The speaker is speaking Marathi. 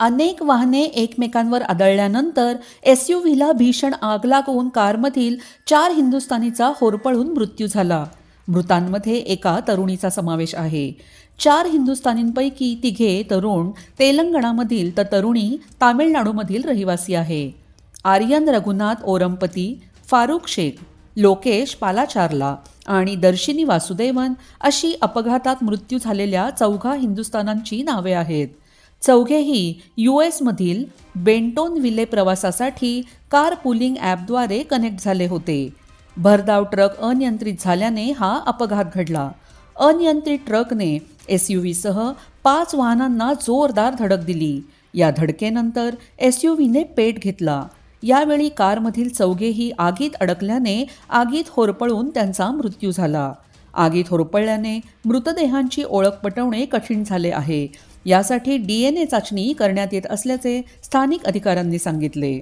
अनेक वाहने एकमेकांवर आदळल्यानंतर एस यू व्हीला भीषण आग लागून कारमधील चार हिंदुस्थानीचा होरपळून मृत्यू झाला. मृतांमध्ये एका तरुणीचा समावेश आहे. चार हिंदुस्थानींपैकी तिघे तरुण तेलंगणामधील तर तरुणी तामिळनाडूमधील रहिवासी आहे. आर्यन रघुनाथ ओरमपती फारुख शेख लोकेश पालाचारला आणि दर्शिनी वासुदेवन अशी अपघातात मृत्यू झालेल्या चौघा हिंदुस्थानांची नावे आहेत. चौघेही यू एसमधील बेंटोन विले प्रवासासाठी कार पुलिंग ॲपद्वारे कनेक्ट झाले होते. भरधाव ट्रक अनियंत्रित झाल्याने हा अपघात घडला. अनियंत्रित ट्रकने एस यू व्हीसह पाच वाहनांना जोरदार धडक दिली. या धडकेनंतर एस यू व्हीने पेट घेतला. यावेळी कारमधील चौघेही आगीत अडकल्याने आगीत होरपळून त्यांचा मृत्यू झाला. आगीत होरपळल्याने मृतदेहांची ओळख पटवणे कठीण झाले आहे. यासाठी डी एन ए चाचणी करण्यात येत असल्याचे स्थानिक अधिकाऱ्यांनी सांगितले.